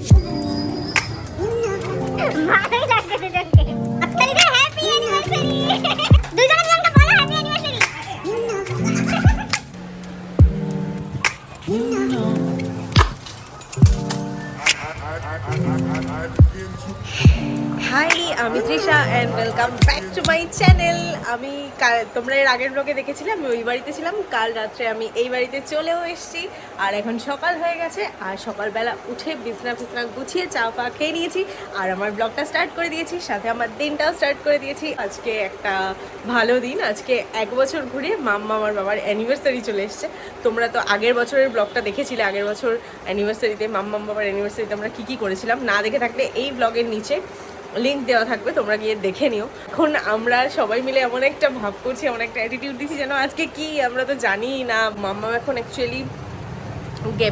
ভালোই লাগছে হাই আমি Trisha and welcome back to my channel আমি তোমরা এর আগের ব্লগে দেখেছিলে, আমি ওই বাড়িতে ছিলাম। কাল রাত্রে আমি এই বাড়িতে চলেও এসেছি। আর এখন সকাল হয়ে গেছে, আর সকালবেলা উঠে বিছনা ফিছনা গুছিয়ে চা পা খেয়ে নিয়েছি। আর আমার ব্লগটা স্টার্ট করে দিয়েছি, সাথে আমার দিনটাও স্টার্ট করে দিয়েছি। আজকে একটা ভালো দিন, আজকে এক বছর ঘুরে মাম্মা আমার বাবার অ্যানিভার্সারি চলে এসছে। তোমরা তো আগের বছরের ব্লগটা দেখেছিলে, আগের বছর অ্যানিভার্সারিতে মাম্মা বাবার অ্যানিভার্সারিতে আমরা কী কী করেছিলাম না দেখে থাকলে এই ব্লগের নিচে লিঙ্ক দেওয়া থাকবে, তোমরা গিয়ে দেখে নিও। এখন আমরা সবাই মিলে এমন একটা ভাব করছি, এমন একটা অ্যাটিটিউড দিচ্ছি যেন আজকে কি আমরা তো জানি না। মাম্মা এখন অ্যাকচুয়ালি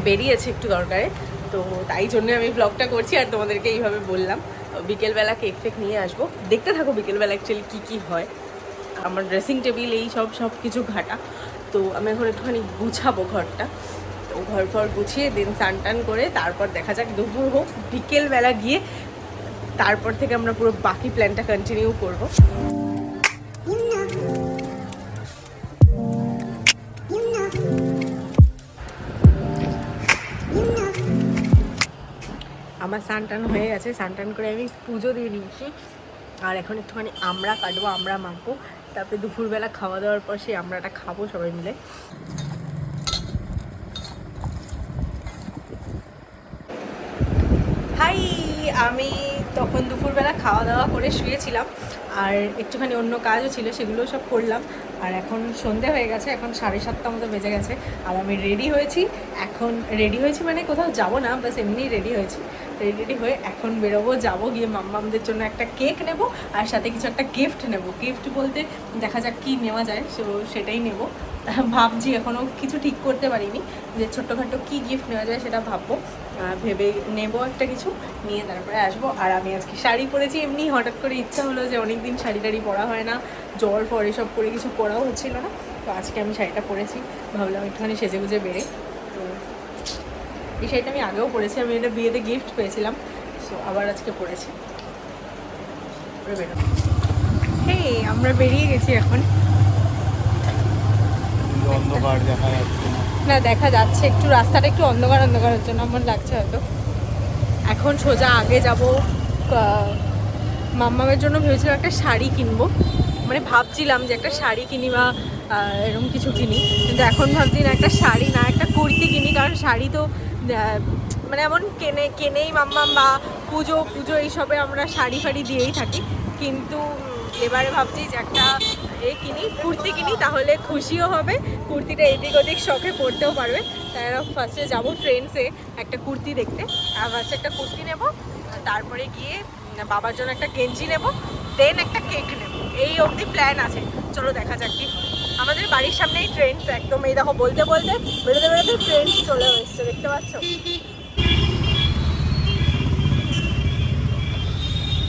বেরিয়েছে একটু দরকারে, তো তাই জন্য আমি ব্লগটা করছি, আর তোমাদেরকে এইভাবে বললাম। বিকেলবেলা কেক ফেক নিয়ে আসব। দেখতে থাকো বিকেলবেলা অ্যাকচুয়ালি কী কী হয়। আমার ড্রেসিং টেবিল এই সব সব কিছু ঘাটা। তো আমি এখন একটুখানি গুছাবো ঘরটা। ঘর ফর গুছিয়ে দিন স্নান টান করে তারপর দেখা যাক দুপুর হোক বিকেলবেলা গিয়ে তারপর থেকে আমরা পুরো বাকি প্ল্যানটা কন্টিনিউ করব। আমার স্নান টান হয়ে গেছে, স্নান টান করে আমি পুজো দিয়ে দিয়েছি আর এখন একটুখানি আমরা কাটবো, আমরা মাখবো, তারপরে দুপুরবেলা খাওয়া দাওয়ার পর সেই আমরাটা খাব সবাই মিলে হাই আমি তখন দুপুরবেলা খাওয়া দাওয়া করে শুয়েছিলাম, আর একটুখানি অন্য কাজও ছিল সেগুলো সব করলাম। আর এখন সন্ধে হয়ে গেছে, এখন সাড়ে সাতটা মতো বেজে গেছে, আর আমি রেডি হয়েছি। এখন রেডি হয়েছি মানে কোথাও যাব না, বাস এমনি রেডি হয়েছি। রেডি হয়ে এখন বেরোবো, যাব গিয়ে মাম্মামদের জন্য একটা কেক নেব, আর সাথে কিছু একটা গিফট নেব। গিফট বলতে দেখা যাক কী নেওয়া যায়, সো সেটাই নেব। ভাবছি এখনও কিছু ঠিক করতে পারিনি, যে ছোট্টখাটো কী গিফট নেওয়া যায় সেটা ভাববো। ভেবে নেব একটা কিছু, নিয়ে তারপরে আসব। আর আমি আজকে শাড়ি পরেছি, এমনি হঠাৎ করে ইচ্ছা হলো যে অনেক দিন শাড়ি টাড়ি পরা হয় না জ্বর ফর এসব করে কিছু পরাও হচ্ছিল না। তো আজকে আমি শাড়িটা পরেছি, ভাবলাম একটুখানি সেজে গুজে বেড়ে তো এই শাড়িটা আমি আগেও পরেছি, আমি এটা বিয়েতে গিফট পেয়েছিলাম সো আবার আজকে পরেছি। হেই, আমরা বেরিয়ে গেছি এখন। অন্ধকার দেখা যাচ্ছে না দেখা যাচ্ছে, একটু রাস্তাটা একটু অন্ধকার অন্ধকারের জন্য আমার লাগছে হয়তো। এখন সোজা আগে যাব মাম্মামের জন্য ভেবেছিলাম একটা শাড়ি কিনবো। মানে ভাবছিলাম যে একটা শাড়ি কিনি বা এরকম কিছু কিনি। কিন্তু এখন ভাবছি না একটা শাড়ি, না একটা কুর্তি কিনি, কারণ শাড়ি তো মানে এমন কেনে, কেনেই মাম্মাম বা পুজো পুজো এইসবে আমরা শাড়ি ফাড়ি দিয়েই থাকি। কিন্তু এবারে ভাবছি যে একটা এ কিনি, কুর্তি কিনি, তাহলে খুশিও হবে। কুর্তিটা এদিক ওদিক শখে পরতেও পারবে। তাই ফার্স্টে যাব ট্রেন্ডসে একটা কুর্তি দেখতে। আর ফার্স্টে একটা কুর্তি নেব তারপরে গিয়ে বাবার জন্য একটা গেঞ্জি নেব দেন একটা কেক নেব। এই অবধি প্ল্যান আছে। চলো দেখা যাক কি আমাদের বাড়ির সামনেই ট্রেন্ডস একদম এই দেখো, বলতে বলতে বেরোতে বেরোতে ট্রেন্ডস চলে এসছে, দেখতে পাচ্ছ?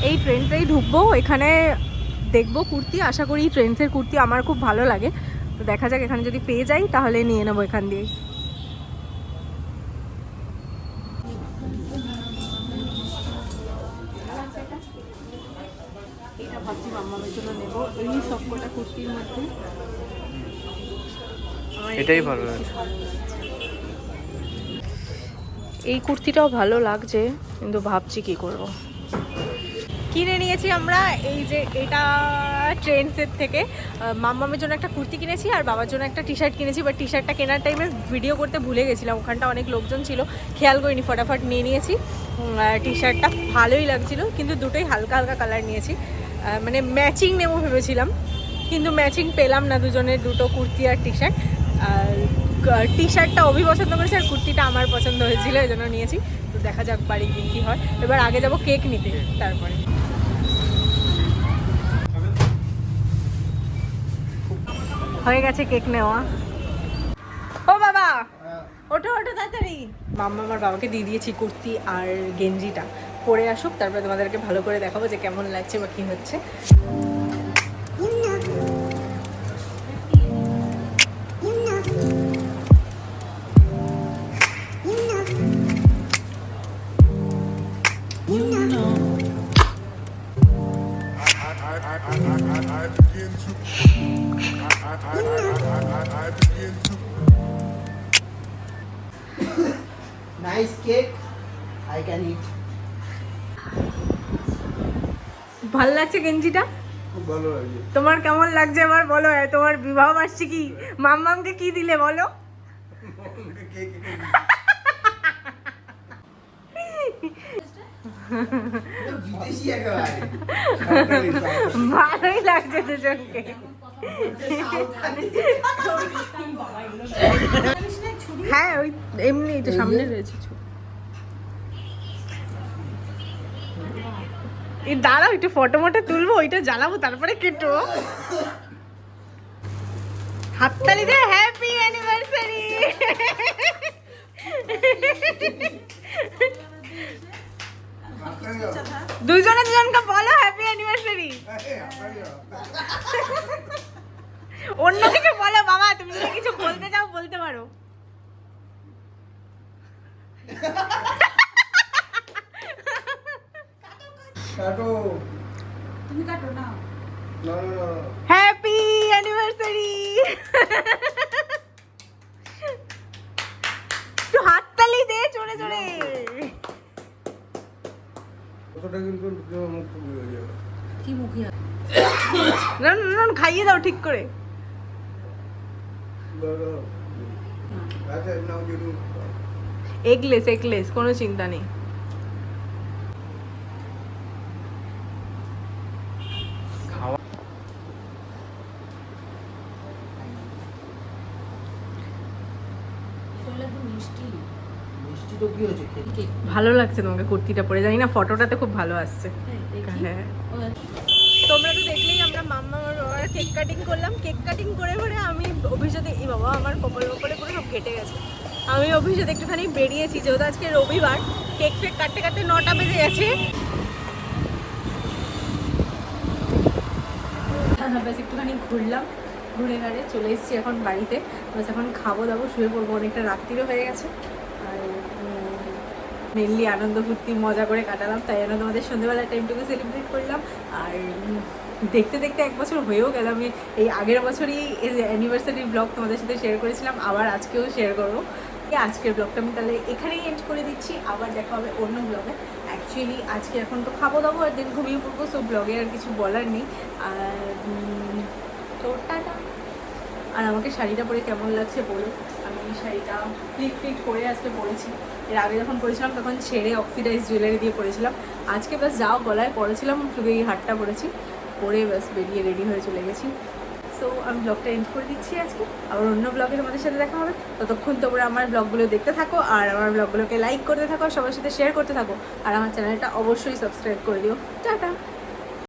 এই ট্রেনটাই ঢুকবো, এখানে দেখব কুর্তি আশা করি ট্রেন্ডসের কুর্তি আমার খুব ভালো লাগে। তো দেখা যাক এখানে যদি পেয়ে যাই তাহলে নিয়ে নেব এখান দিয়ে এটা ভাবছি মাম্মামের জন্য নেব। এই সব কুর্তির মধ্যে এটাই ভালো লাগছে। এই কুর্তিটাও ভালো লাগছে কিন্তু ভাবছি কি করব। কিনে নিয়েছি আমরা, এই যে এটা ট্রেন্ডসের থেকে। মাম্মামের জন্য একটা কুর্তি কিনেছি আর বাবার জন্য একটা টি শার্ট কিনেছি বাট টি শার্টটা কেনার টাইমে ভিডিও করতে ভুলে গেছিলাম। ওখানটা অনেক লোকজন ছিল, খেয়াল করিনি, ফটাফট নিয়ে নিয়েছি। টি শার্টটা ভালোই লাগছিল, কিন্তু দুটোই হালকা হালকা কালার নিয়েছি। মানে ম্যাচিং নেব ভেবেছিলাম, কিন্তু ম্যাচিং পেলাম না দুজনের দুটো কুর্তি আর টি শার্ট আর টি শার্টটা অভি পছন্দ করেছে আর কুর্তিটা আমার পছন্দ হয়েছিল এই জন্য নিয়েছি। তো দেখা যাক বাড়ি গিয়ে কী হয়। এবার আগে যাব কেক নিতে, তারপরে। হয়ে গেছে কেক নেওয়া। ও বাবা! ওঠো ওঠো তাড়াতাড়ি। মাম্মা আমার বাবাকে দিয়ে দিয়েছি কুর্তি আর গেঞ্জিটা। পরে আসুক তারপরে তোমাদেরকে ভালো করে দেখাবো যে কেমন লাগছে বা কী হচ্ছে। Nice cake. I can eat. ভালো লাগছে গেঞ্জিটা? ভালো লাগছে। তোমার কেমন লাগছে এবার বলো তোমার বিবাহ বার্ষিকী মাম্মামকে কি দিলে বলো? ভালোই লাগছে দুজনকে। হ্যাঁ ওই এমনি তো সামনে রয়েছে এই দাঁড়াও একটু ফটো মটো তুলবো ওইটা জ্বালাবো তারপরে কেটো হাততালি দে হ্যাপি অ্যানিভার্সারি দুজনে দুজনকে বলো হ্যাপি অ্যানিভার্সারি অন্যদিকে বলো বাবা তুমি যদি কিছু বলতে চাও বলতে পারো। কাটো। তুমি কাটো না। না না না। হ্যাপি অ্যানিভার্সারি একটু হাততালি দে চড়ে চড়ে কতটা কিন্তু মুখ পুড়ে হয়ে যাবে। না না, না খাইয়ে দাও ঠিক করে। আচ্ছা নাও এগলেস এগলেস কোনো চিন্তা নেই। ভালো লাগছে তোমাকে কুর্তিটা পরে। জানি না ফটোটাতে খুব ভালো আসছে। হ্যাঁ তোমরা তো দেখলেই আমরা মাম্মা কেক কাটিং করলাম। কেক কাটিং করে করে আমি অভিষেকে এই বাবা আমার কপাল কপালে পুরো সব কেটে গেছে। আমি অভিষেকে একটুখানি বেরিয়েছি, যেহেতু আজকে রবিবার, কেক ফেক কাটতে কাটতে নটা বেজে গেছে। ব্যাস একটুখানি ঘুরলাম, ঘুরে ঘাড়ে চলে এসেছি এখন বাড়িতে। ব্যাস এখন খাব দাবো, শুয়ে পড়ব, অনেকটা রাত্রিরও হয়ে গেছে। আর মেনলি আনন্দ ফুর্তি, মজা করে কাটালাম, তাই জন্য তোমাদের সন্ধ্যেবেলা টাইমটুকু সেলিব্রেট করলাম। আর দেখতে দেখতে এক বছর হয়েও গেল, আমি এই আগের বছরই অ্যানিভার্সারি ব্লগ তোমাদের সাথে শেয়ার করেছিলাম, আবার আজকেও শেয়ার করব। এই আজকের ব্লগটা আমি তাহলে এখানেই এন্ড করে দিচ্ছি। আবার দেখা হবে অন্য ব্লগে অ্যাকচুয়ালি আজকে এখন তো খাব দাবো আর দিন ঘুমিয়ে পড়ব সো ব্লগে আর কিছু বলার নেই। আর তো আর আমাকে শাড়িটা পরে কেমন লাগছে বলো আমি এই শাড়িটা ফ্লিক ফ্লিক করে আজকে পরেছি। এর আগে যখন পরেছিলাম, তখন ছেড়ে অক্সিডাইজ জুয়েলারি দিয়ে পরেছিলাম। আজকে বাস যাও গলায় পরেছিলাম, শুধু এই হারটা পরেছি। পরে বাস বেরিয়ে রেডি হয়ে চলে গেছি। সো আমি ব্লগটা এন্ড করে দিচ্ছি আজকে। আবার অন্য ব্লগে তোমাদের সাথে দেখা হবে। ততক্ষণ তোমরা আমার ব্লগগুলো দেখতে থাকো, আর আমার ব্লগগুলোকে লাইক করতে থাকো, সবার সাথে শেয়ার করতে থাকো, আর আমার চ্যানেলটা অবশ্যই সাবস্ক্রাইব করে দিও। টাটা!